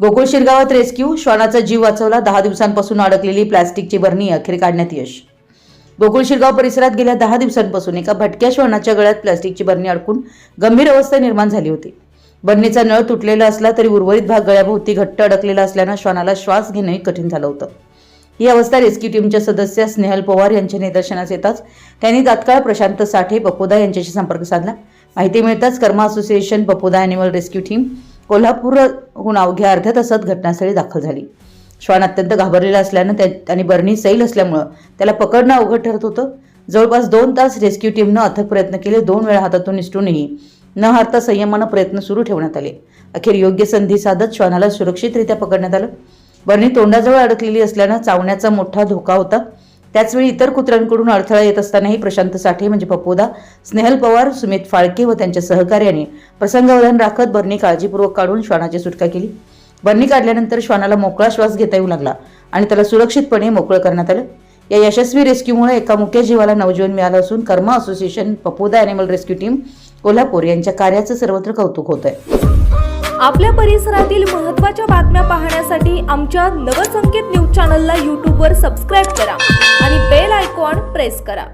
Gokul शिरगावात rescue श्वानाचा जीव वाचवला दहा दिवसांपासून अडकलेली प्लॅस्टिकची बरणी अखेर काढण्यात यश. गोकुळ शिरगाव परिसरात गेल्या दहा दिवसांपासून एका भटक्या श्वानाच्या गळ्यात प्लॅस्टिकची बरणी अडकून गंभीर अवस्था निर्माण झाली होती. बरणीचा नळ तुटलेला असला तरी उर्वरित भाग गळ्याभोवती घट्ट अडकलेला असल्यानं श्वानाला श्वास घेणंही कठीण झालं होतं. ही अवस्था रेस्क्यू टीमच्या सदस्य स्नेहल पवार यांच्या निदर्शनास येताच त्यांनी तात्काळ प्रशांत साठे बपोदा यांच्याशी संपर्क साधला. माहिती मिळताच Karma association बपोदा animal rescue team कोल्हापूरहून अवघ्या अर्ध्या तासात घटनास्थळी दाखल झाली. श्वान अत्यंत घाबरलेला असल्यानं त्या आणि बर्नी सैल असल्यामुळं त्याला पकडणं अवघड ठरत होतं. जवळपास दोन तास रेस्क्यू टीमनं अथक प्रयत्न केले. दोन वेळा हातातून निसटूनही न हारता संयमानं प्रयत्न सुरू ठेवण्यात आले. अखेर योग्य संधी साधत श्वानाला सुरक्षितरित्या पकडण्यात आलं. बर्नी तोंडाजवळ अडकलेली असल्यानं चावण्याचा मोठा धोका होता. त्याचवेळी इतर कुत्र्यांकडून अडथळा येत असतानाही प्रशांत साठे म्हणजे पपोदा स्नेहल पवार सुमित फाळके व त्यांच्या सहकार्याने प्रसंगावधान राखत बर्नी काळजीपूर्वक काढून श्वानाची सुटका केली. बर्नी काढल्यानंतर श्वानाला मोकळा श्वास घेता येऊ लागला आणि त्याला सुरक्षितपणे मोकळं करण्यात आलं. या यशस्वी रेस्क्यूमुळे एका मुख्य जीवाला नवजीवन मिळालं असून Karma association Papoda animal rescue team Kolhapur यांच्या कार्याचं सर्वत्र कौतुक होत आहे. आपल्या परिसरातील महत्त्वाच्या बातम्या पाहण्यासाठी आमच्या नवसंकेत न्यूज चॅनलला यूट्यूबवर सबस्क्राईब करा. प्रेस करा.